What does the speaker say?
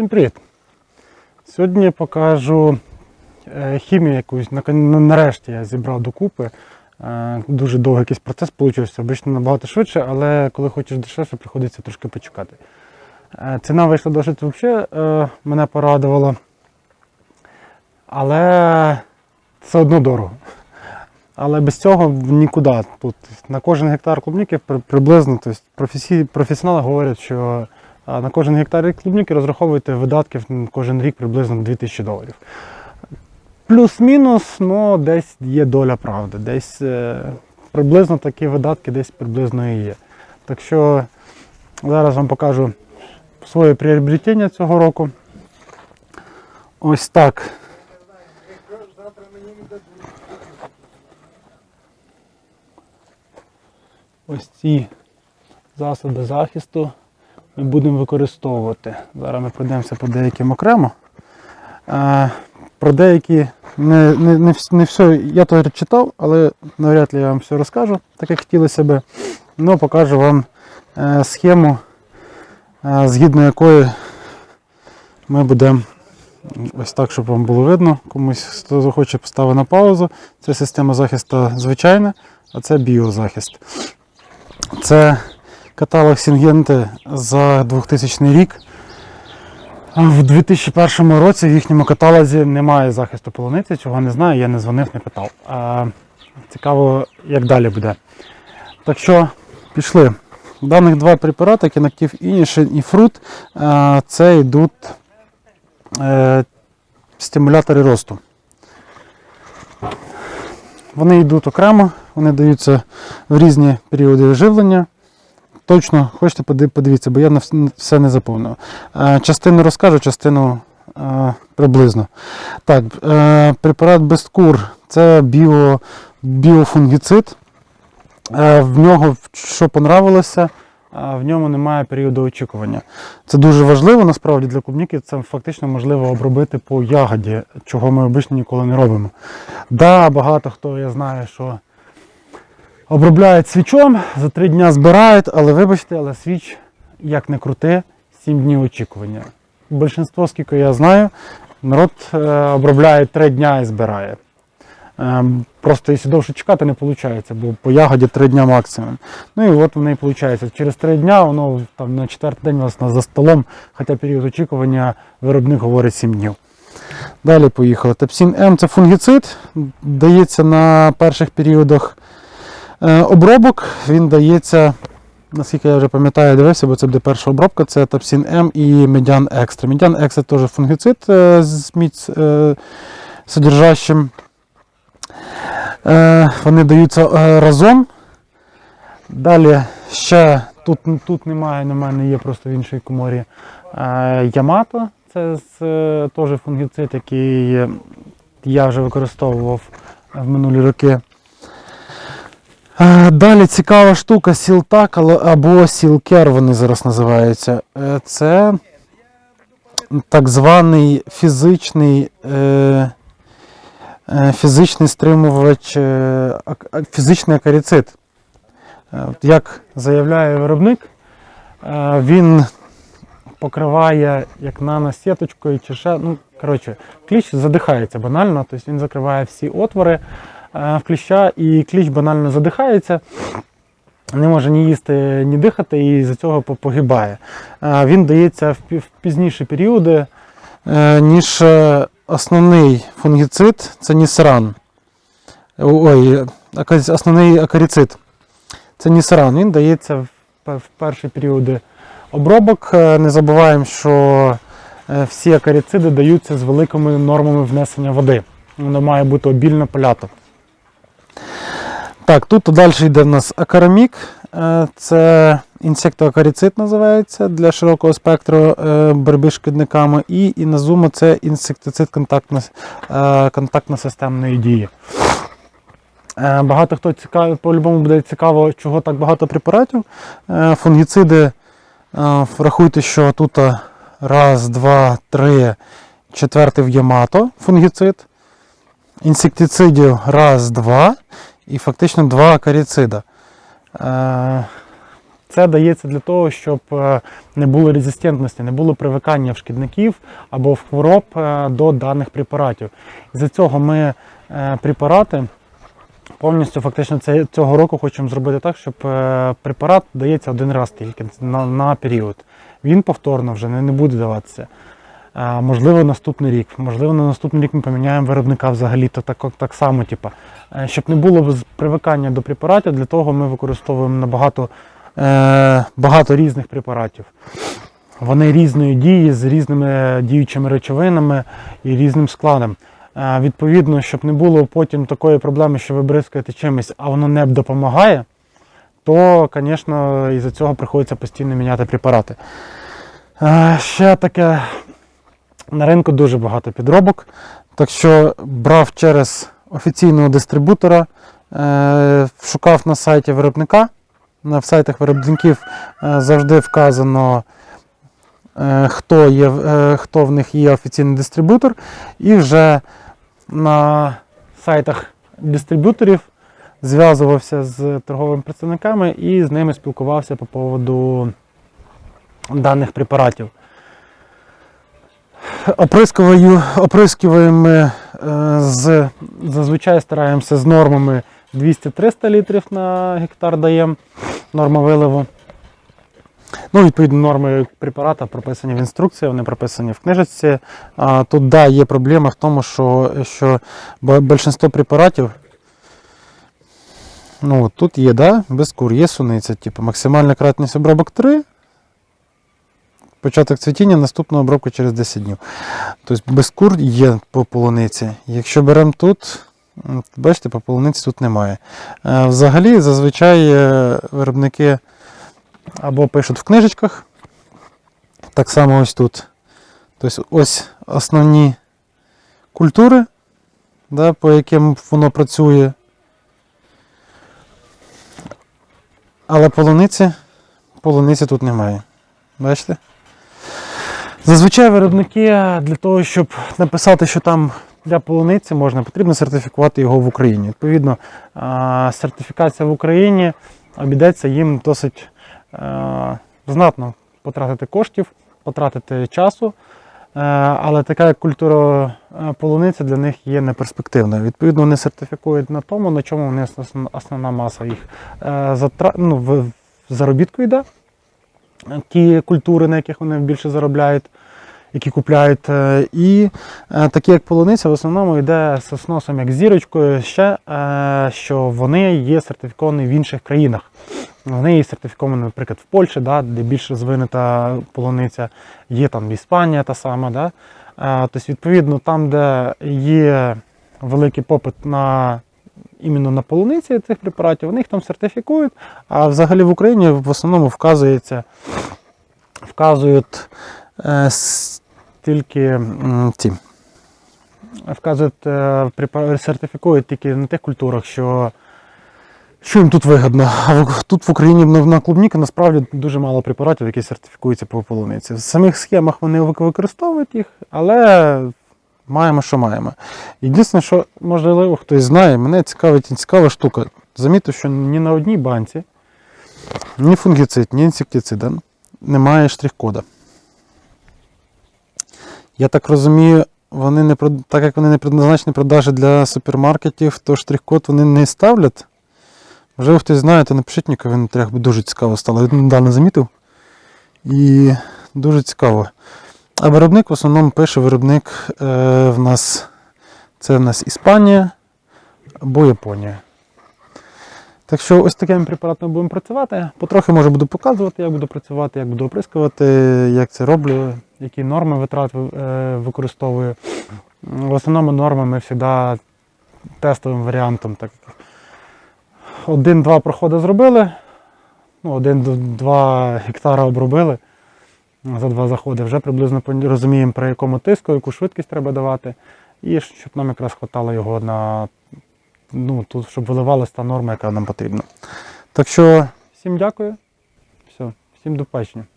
Всім привіт! Сьогодні покажу е, хімію якусь. Нарешті я зібрав докупи. Е, Дуже довгий якийсь процес вийшов. Обично набагато швидше, але коли хочеш дешевше, приходиться трошки почекати. Е, Ціна вийшла досить взагалі, мене порадувало. Але все одно дорого. Але без цього нікуди. Тут на кожен гектар клубніки приблизно, тобто професіонали говорять, що на кожен гектар клубніки розраховуєте видатків кожен рік приблизно 2000 доларів. Плюс-мінус, ну десь є доля правди. Десь е, приблизно такі видатки десь приблизно і є. Так що зараз вам покажу своє приобретення цього року. Ось так. Ось ці засоби захисту ми будемо використовувати. Зараз ми пройдемося по деяким окремо. Про деякі не, не, не, не все я то читав, але навряд ли я вам все розкажу, так як хотілося би. Ну, покажу вам е, схему, е, згідно якої ми будемо ось так, щоб вам було видно. Комусь хто захоче поставити на паузу. Це система захисту звичайна, а це біозахист. Це каталог Сінгенти за 2000 рік. В 2001 році в їхньому каталозі немає захисту полуниці, чого не знаю, я не дзвонив, не питав. Цікаво, як далі буде. Так що, пішли. Даних два препарати, Кінактив Інішин і Фрут, це йдуть е, стимулятори росту. Вони йдуть окремо, вони даються в різні періоди живлення. Точно хочете подивіться, бо я все не заповнив. Е, Частину розкажу, частину е, приблизно. Так, е, препарат Бесткур це біо, біофунгіцид. В нього що понравилося, в ньому немає періоду очікування. Це дуже важливо насправді для клубніки. Це фактично можливо обробити по ягоді, чого ми обично ніколи не робимо. Да, багато хто я знаю, що обробляють свічом, за три дня збирають, але вибачте, але свіч, як не крути, 7 днів очікування. Більшинство, скільки я знаю, народ е, обробляє 3 дня і збирає. Е, Просто якщо довше чекати, не виходить, бо по ягоді 3 дня максимум. Ну і от воно і виходить. Через 3 дня воно там на четвертий день на- за столом, хоча період очікування виробник говорить 7 днів. Далі поїхали. Тепсін М це фунгіцид, дається на перших періодах Обробок він дається, наскільки я вже пам'ятаю, дивився, бо це буде перша обробка, це Тапсін М і Медян Екстра. Медян Екстра теж фунгіцид е, з міць е, содержащим. Е, Вони даються е, разом. Далі ще тут, тут немає, на мене є просто в іншій коморі. Е, Ямато, це е, теж фунгіцид, який е, я вже використовував в минулі роки. Далі цікава штука Сілтак або Сілкер вони зараз називаються. Е, Це так званий фізичний, е, е, фізичний стримувач, фізичний акаріцид. Е, Як заявляє виробник, він покриває як наносіточкою чи ще. Ну, коротше, кліщ задихається банально, тобто він закриває всі отвори в кліща, і кліщ банально задихається, не може ні їсти, ні дихати, і з цього погибає. Е, Він дається в пізніші періоди, е, ніж е, основний фунгіцид це нісеран. Ой, основний акаріцид. Це нісеран. Він дається в перші періоди обробок. Е, Не забуваємо, що е, всі акаріциди даються з великими нормами внесення води. Воно має бути обільно полято. Так, тут далі йде в нас акарамік. Е, Це інсектоакаріцид називається для широкого спектру е, боротьби з шкідниками. І іназума це інсектицид е, контактно-системної дії. Багато хто цікавий, по-любому буде цікаво, чого так багато препаратів. Фунгіциди, врахуйте, що тут раз, два, три, четвертий в Ямато фунгіцид. Інсектицидів раз, два і фактично два акаріцида. Е, Це дається для того, щоб е, не було резистентності, не було привикання в шкідників або в хвороб е, до даних препаратів. З-за цього ми препарати повністю фактично цього року хочемо зробити так, щоб препарат дається один раз тільки на, період. Він повторно вже не буде даватися. Можливо, наступний рік. Можливо, на наступний рік ми поміняємо виробника взагалі, то так, так само, типу. Щоб не було привикання до препаратів, для того ми використовуємо набагато е, багато різних препаратів. Вони різної дії з різними діючими речовинами і різним складом. Е, Відповідно, щоб не було потім такої проблеми, що ви бризкаєте чимось, а воно не допомагає, то, звісно, із-за цього приходиться постійно міняти препарати. Ще таке на ринку дуже багато підробок. Так що брав через офіційного дистрибутора, е, шукав на сайті виробника. На сайтах виробників е, завжди вказано, е, хто, є, хто в них є офіційний дистрибутор, і вже на сайтах дистриб'юторів зв'язувався з торговими представниками і з ними спілкувався по поводу даних препаратів. Оприскуваю, оприскуємо е, з, зазвичай стараємося з нормами 200-300 літрів на гектар даємо, норма виливу. Ну, відповідно, норми препарата прописані в інструкції, вони прописані в книжечці. А, тут да, є проблема в тому, що, що більшість препаратів. Ну, тут є, да, без кур, є суниця, типу, максимальна кратність обробок 3, початок цвітіння, наступна обробка через 10 днів. Тобто без кур є по полуниці. Якщо беремо тут, бачите, по полуниці тут немає. Е, Взагалі, зазвичай е, виробники або пишуть в книжечках, так само ось тут. Тобто ось основні культури, да, по яким воно працює. Але полуниці, полуниці тут немає. Бачите? Зазвичай виробники для того, щоб написати, що там для полуниці можна, потрібно сертифікувати його в Україні. Відповідно, сертифікація в Україні обійдеться їм досить знатно потратити коштів, потратити часу. Але така культура полуниці для них є неперспективною. Відповідно, вони сертифікують на тому, на чому вони основ- основна маса їх ну, в заробітку йде. Ті культури, на яких вони більше заробляють, які купляють. Е, І е, такі як полуниця, в основному йде з сосносом як зірочкою ще, е, що вони є сертифіковані в інших країнах. Вони є сертифіковані, наприклад, в Польщі, да, де більш розвинута полуниця, є там Іспанія та сама. Да. Тобто, відповідно, там, де є великий попит на іменно на полуниці цих препаратів, вони їх там сертифікують, а взагалі в Україні в основному вказується, вказують е, тільки ці. Вказують, е, сертифікують тільки на тих культурах, що, що їм тут вигідно. А тут в Україні на клубніки насправді дуже мало препаратів, які сертифікуються по полуниці. В самих схемах вони використовують їх, але маємо, що маємо. Єдине, що можливо хтось знає, мене цікавить цікава штука. Замітив, що ні на одній банці, ні фунгіцид, ні інсектицида немає штрих-кода. Я так розумію, вони не так як вони не предназначені продажі для супермаркетів, то штрих-код вони не ставлять. Можливо, хтось знає, то напишіть мені в коментарях, бо дуже цікаво стало. Я недавно замітив. І дуже цікаво. А виробник в основному пише виробник е, в нас це в нас Іспанія або Японія. Так що ось такими препаратами будемо працювати. Потрохи може буду показувати, як буду працювати, як буду оприскувати, як це роблю, які норми витрат е, використовую. В основному норми ми завжди тестовим варіантом. Один-два проходи зробили, ну, один-два гектара обробили за два заходи. Вже приблизно розуміємо, при якому тиску, яку швидкість треба давати. І щоб нам якраз хватало його на ну, тут, щоб виливалася та норма, яка нам потрібна. Так що всім дякую. Все, всім до побачення.